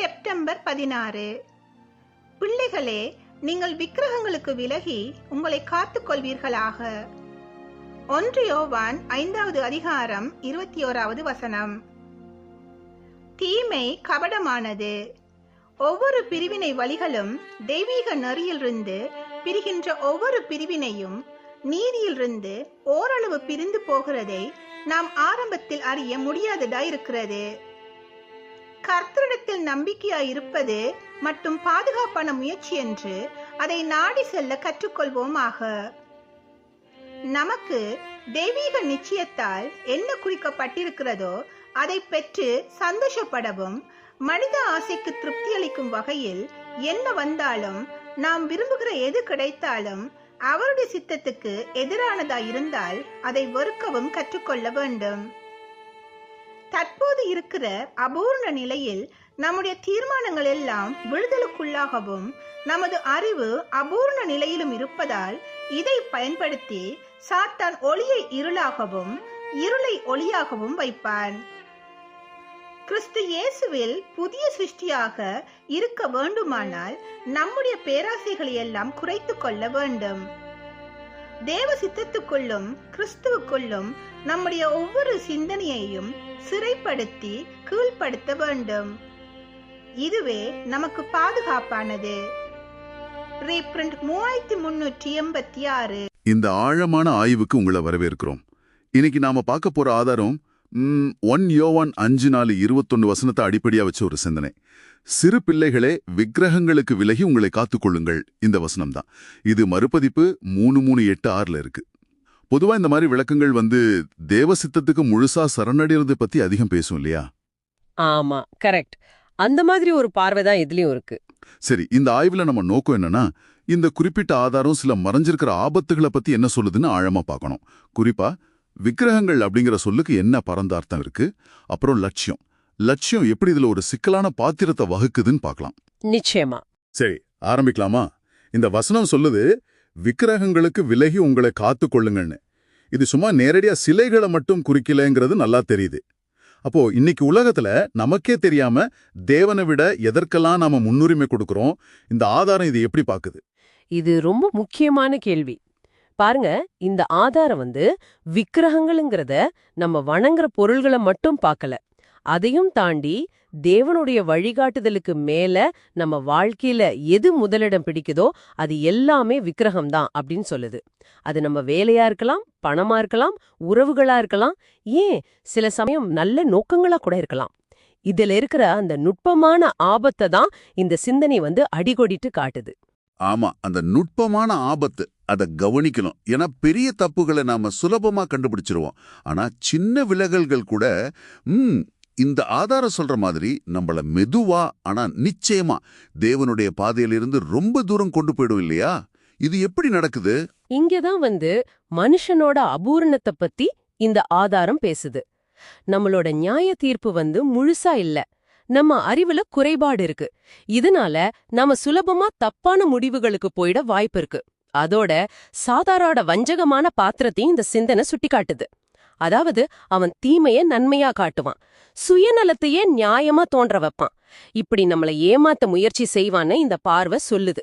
September பதினாறு. பிள்ளைகளே நீங்கள் விக்கிரகங்களுக்கு விலகி உங்களை காத்துக் கொள்வீர்களாக. ஒன்று யோவான் ஐந்தாவது அதிகாரம் இருபத்தி ஓராவது வசனம். தீமை கபடமானது. ஒவ்வொரு பிரிவினை வழிகளும் தெய்வீக நெறியிலிருந்து பிரிகின்ற ஒவ்வொரு பிரிவினையும் நீதியிலிருந்து ஓரளவு பிரிந்து போகிறதை நாம் ஆரம்பத்தில் அறிய முடியாததாயிருக்கிறது. கர்த்தரிடத்தில் நம்பிக்கையா இருப்பது மற்றும் பாதுகாப்பான முயற்சி என்று அதை நாடி செல்ல கற்றுக்கொள்வோமாக. நமக்கு தெய்வீக நிச்சயத்தால் என்ன குறிக்கப்பட்டிருக்கிறதோ அதை பெற்று சந்தோஷப்படவும் மனித ஆசைக்கு திருப்தி அளிக்கும் வகையில் என்ன வந்தாலும் நாம் விரும்புகிற எது கிடைத்தாலும் அவருடைய சித்தத்துக்கு எதிரானதா இருந்தால் அதை வெறுக்கவும் கற்றுக்கொள்ள வேண்டும். தற்போது இருக்கிற அபூர்ண நிலையில் நம்முடைய தீர்மானங்கள் எல்லாம் விடுதலுக்குள்ளாகவும் நமது அறிவு அபூர்ண நிலையிலும் இருப்பதால் இதை பயன்படுத்தி சாத்தான் ஒளியை இருளாகவும் இருளை ஒளியாகவும் வைப்பான். கிறிஸ்து இயேசுவில் புதிய சிருஷ்டியாக இருக்க வேண்டுமானால் நம்முடைய பேராசைகளை எல்லாம் குறைத்து கொள்ள வேண்டும். தேவ சித்தத்துக்குள்ளும் கிறிஸ்துவுக்குள்ளும் நம்முடைய ஒவ்வொரு சிந்தனையையும் சிறைப்படுத்தி கீழ்ப்படுத்த வேண்டும். இதுவே நமக்கு பாதுகாப்பானது. மூவாயிரத்தி முன்னூற்றி எண்பத்தி ஆறு. இந்த ஆழமான ஆய்வுக்கு உங்களை வரவேற்கிறோம். இன்னைக்கு நாம பார்க்க போற ஆதாரம் ஒன் யோவான் அஞ்சு நாலு இருபத்தொன்னு வசனத்தை அடிப்படையா வச்ச ஒரு சிந்தனை. சிறு பிள்ளைகளே விக்கிரகங்களுக்கு விலகி உங்களை காத்துக்கொள்ளுங்கள். இந்த வசனம் தான் இது மறுபதிப்பு மூணு மூணு எட்டு ஆறுல இருக்கு. பொதுவா இந்த மாதிரி விளக்கங்கள் வந்து தேவ சித்தத்துக்கு முழுசா சரணடைறது பத்தி அதிகம் பேசும் இல்லையா? ஆமா கரெக்ட். அந்த மாதிரி ஒரு பார்வை தான் இதுலயும் இருக்கு. சரி இந்த ஆய்வுல நம்ம நோக்கம் என்னன்னா இந்த குறிப்பிட்ட ஆதாரம் சில மறைஞ்சிருக்கிற ஆபத்துகளை பத்தி என்ன சொல்லுதுன்னு ஆழமா பார்க்கணும். குறிப்பா விக்கிரகங்கள் அப்படிங்கிற சொல்லுக்கு என்ன பரந்தார்த்தம் இருக்கு? அப்புறம் லட்சியம். லட்சியம் எப்படி இதுல ஒரு சிக்கலான பாத்திரத்தை வகுக்குதுன்னு பார்க்கலாம். நிச்சயமா. சரி ஆரம்பிக்கலாமா? இந்த வசனம் சொல்லுது விக்கிரகங்களுக்கு விலகி உங்களை காத்துக்கொள்ளுங்கன்னு. இது சும்மா நேரடியா சிலைகளை மட்டும் குறிக்கலங்கிறது நல்லா தெரியுது. அப்போ இன்னைக்கு உலகத்துல நமக்கே தெரியாம தேவனை விட எதற்கெல்லாம் நாம முன்னுரிமை கொடுக்கறோம் இந்த ஆதாரம் இது எப்படி பாக்குது இது ரொம்ப முக்கியமான கேள்வி. பாருங்க இந்த ஆதாரம் வந்து விக்கிரகங்கள்ங்கிறத நம்ம வணங்குற பொருள்களை மட்டும் பார்க்கல. அதையும் தாண்டி தேவனுடைய வழிகாட்டுதலுக்கு மேல நம்ம வாழ்க்கையில எது முதலிடம் பிடிக்குதோ அது எல்லாமே விக்கிரகம் தான் அப்படின்னு சொல்லுது. அது நம்ம வேலையா இருக்கலாம் பணமா இருக்கலாம் உறவுகளா இருக்கலாம் ஏன் சில சமயம் நல்ல நோக்கங்களா கூட இருக்கலாம். இதுல இருக்கிற அந்த நுட்பமான ஆபத்தை தான் இந்த சிந்தனை வந்து அடிகொடிட்டு காட்டுது. ஆமா அந்த நுட்பமான ஆபத்து அதை கவனிக்கணும். ஏன்னா பெரிய தப்புகளை நாம சுலபமா கண்டுபிடிச்சிருவோம். ஆனா சின்ன விலகல்கள் கூட ம் இந்த ஆதாரம் சொல்ற மாதிரி நம்மள மெதுவா ஆனா நிச்சயமா தேவனுடைய பாதையிலிருந்து ரொம்ப தூரம் கொண்டு போயிடும் இல்லையா? இது எப்படி நடக்குது? இங்கதான் வந்து மனுஷனோட அபூரணத்தை பத்தி இந்த ஆதாரம் பேசுது. நம்மளோட நியாய தீர்ப்பு வந்து முழுசா இல்ல. நம்ம அறிவுல குறைபாடு இருக்கு. இதனால நாம சுலபமா தப்பான முடிவுகளுக்கு போயிட வாய்ப்பு இருக்கு. அதோட சாதாரோட வஞ்சகமான பாத்திரத்தையும் இந்த சிந்தனை சுட்டிக்காட்டுது. அதாவது அவன் தீமைய நன்மையா காட்டுவான். சுயநலத்தையே நியாயமா தோன்ற வைப்பான். இப்படி நம்மள ஏமாத்த முயற்சி செய்வான்னு இந்த பார்வை சொல்லுது.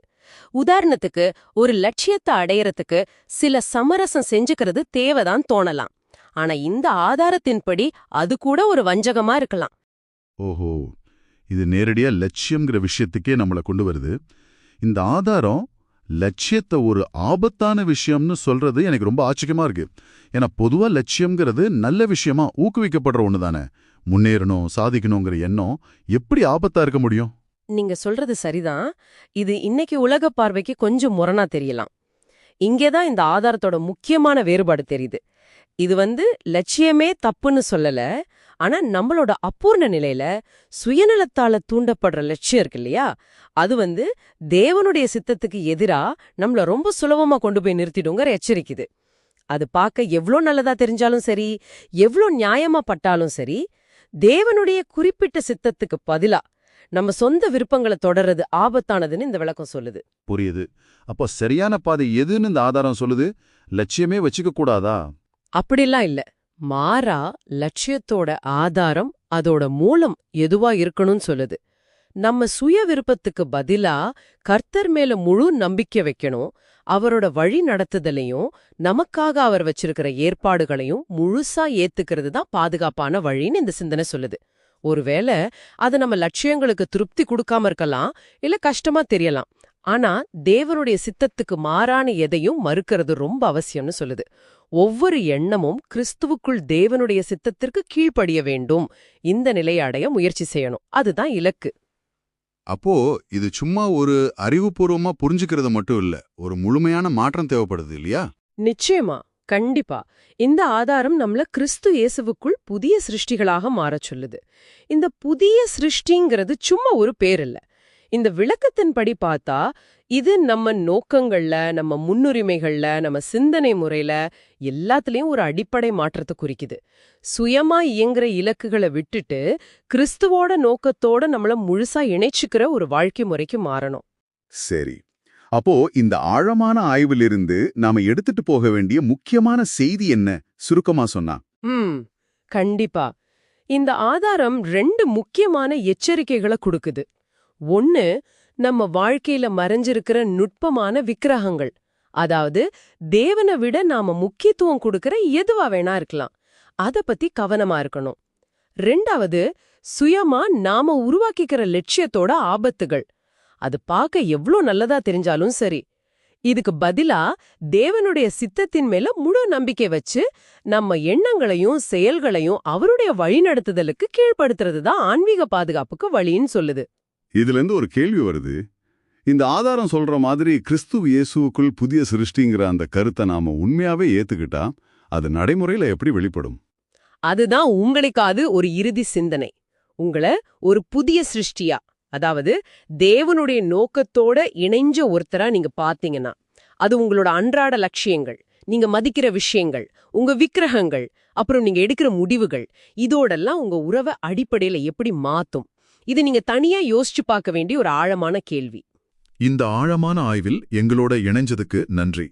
உதாரணத்துக்கு ஒரு லட்சியத்தை அடையறதுக்கு சில சமரசம் செஞ்சுக்கிறது தேவைதான் தோணலாம். ஆனா இந்த ஆதாரத்தின்படி அது கூட ஒரு வஞ்சகமா இருக்கலாம். ஓஹோ. இது நேரடியா லட்சியம்ங்கிற விஷயத்துக்கே நம்மள கொண்டு வருது. இந்த ஆதாரம் லட்சியத்தை ஒரு ஆபத்தான விஷயம்னு சொல்றது எனக்கு ரொம்ப ஆச்சரியமா இருக்கு. ஏன்னா பொதுவா லட்சியம்ங்கிறது நல்ல விஷயமா ஊக்குவிக்கப்படுற ஒண்ணு தானே முன்னேறணும் சாதிக்கணுங்கிற எண்ணம் எப்படி ஆபத்தா இருக்க முடியும்? நீங்க சொல்றது சரிதான். இது இன்னைக்கு உலக பார்வைக்கு கொஞ்சம் முரணா தெரியலாம். இங்கேதான் இந்த ஆதாரத்தோட முக்கியமான வேறுபாடு தெரியுது. இது வந்து லட்சியமே தப்புன்னு சொல்லல ஆனா நம்மளோட அபூர்ண நிலையில சுயநலத்தால தூண்டப்படுற லட்சியம் இருக்கு இல்லையா? அது வந்து தேவனுடைய சித்தத்துக்கு எதிரா நம்மள ரொம்ப சுலபமா கொண்டு போய் நிறுத்திடுங்கிற எச்சரிக்குது. அது பார்க்க எவ்ளோ நல்லதா தெரிஞ்சாலும் சரி எவ்ளோ நியாயமா பட்டாலும் சரி தேவனுடைய குறிப்பிட்ட சித்தத்துக்கு பதிலா நம்ம சொந்த விருப்பங்களை தொடர்றது ஆபத்தானதுன்னு இந்த விளக்கம் சொல்லுது. புரியுது. அப்போ சரியான பாதை எதுன்னு இந்த ஆதாரம் சொல்லுது? லட்சியமே வச்சுக்க கூடாதா? அப்படிலாம் இல்ல. மாறா லட்சியத்தோட ஆதாரம் அதோட மூலம் எதுவா இருக்கணும்னு சொல்லுது. நம்ம சுய விருப்பத்துக்கு பதிலா கர்த்தர் மேல முழு நம்பிக்கை வைக்கணும். அவரோட வழி நடத்துதலையும் நமக்காக அவர் வச்சிருக்கிற ஏற்பாடுகளையும் முழுசா ஏத்துக்கிறது தான் பாதுகாப்பான வழின்னு இந்த சிந்தனை சொல்லுது. ஒருவேளை அது நம்ம லட்சியங்களுக்கு திருப்தி கொடுக்காம இருக்கலாம் இல்ல கஷ்டமா தெரியலாம். ஆனா தேவனுடைய சித்தத்துக்கு மாறான எதையும் மறுக்கிறது ரொம்ப அவசியம்னு சொல்லுது. ஒவ்வொரு எண்ணமும் கிறிஸ்துவுக்குள் தேவனுடைய சித்தத்திற்கு கீழ்ப்படிய வேண்டும். இந்த நிலையை அடைய முயற்சி செய்யணும். அதுதான் இலக்கு. அப்போ இது சும்மா ஒரு அறிவுபூர்வமா புரிஞ்சுக்கிறது மட்டும் இல்ல. ஒரு முழுமையான மாற்றம் தேவைப்படுது இல்லையா? நிச்சயமா. கண்டிப்பா. இந்த ஆதாரம் நம்மள கிறிஸ்து இயேசுவுக்குள் புதிய சிருஷ்டிகளாக மாறச் சொல்லுது. இந்த புதிய சிருஷ்டிங்கிறது சும்மா ஒரு பேர் இல்ல. இந்த விளக்கத்தின்படி பார்த்தா இது நம்ம நோக்கங்கள்ல நம்ம முன்னுரிமைகள்ல நம்ம சிந்தனை முறையில எல்லாத்துலயும் ஒரு அடிப்படை மாற்றத்தை குறிக்குது. சுயமா இயங்குற இலக்குகளை விட்டுட்டு கிறிஸ்துவோட நோக்கத்தோட நம்மள முழுசா இணைச்சுக்கிற ஒரு வாழ்க்கை முறைக்கு மாறணும். சரி. அப்போ இந்த ஆழமான ஆய்விலிருந்து நாம எடுத்துட்டு போக வேண்டிய முக்கியமான செய்தி என்ன? சுருக்கமா சொன்னா. ம். கண்டிப்பா. இந்த ஆதாரம் ரெண்டு முக்கியமான எச்சரிக்கைகளை கொடுக்குது. ஒன்னு நம்ம வாழ்க்கையில மறைஞ்சிருக்கிற நுட்பமான விக்கிரகங்கள். அதாவது தேவனை விட நாம முக்கியத்துவம் கொடுக்கற எதுவா வேணா இருக்கலாம். அத பத்தி கவனமா இருக்கணும். ரெண்டாவது சுயமா நாம உருவாக்கிக்கிற லட்சியத்தோட ஆபத்துகள். அது பார்க்க எவ்ளோ நல்லதா தெரிஞ்சாலும் சரி. இதுக்கு பதிலா தேவனுடைய சித்தத்தின் மேல முழு நம்பிக்கை வச்சு நம்ம எண்ணங்களையும் செயல்களையும் அவருடைய வழிநடத்துதலுக்கு கீழ்ப்படுத்துறது தான் ஆன்மீக பாதுகாப்புக்கு வழின்னு சொல்லுது. இதுல இருந்து ஒரு கேள்வி வருது. இந்த ஆதாரம் சொல்ற மாதிரி கிறிஸ்து இயேசுவுக்குள் புதிய சிருஷ்டிங்கிற அந்த கருத்தை நாம உண்மையாவே ஏத்துக்கிட்டா அது நடைமுறையில எப்படி வெளிப்படும்? அதுதான் உங்களுக்காது ஒரு இறுதி சிந்தனை. உங்களை ஒரு புதிய சிருஷ்டியா அதாவது தேவனுடைய நோக்கத்தோட இணைஞ்ச ஒருத்தரா நீங்க பாத்தீங்கன்னா அது உங்களோட அன்றாட லட்சியங்கள் நீங்க மதிக்கிற விஷயங்கள் உங்க விக்கிரகங்கள் அப்புறம் நீங்க எடுக்கிற முடிவுகள் இதோடெல்லாம் உங்க உறவை அடிப்படையில எப்படி மாத்தும்? இது நீங்க தனியா யோசிச்சு பார்க்க வேண்டிய ஒரு ஆழமான கேள்வி. இந்த ஆழமான ஆய்வில் எங்களோட இணைஞ்சதுக்கு நன்றி.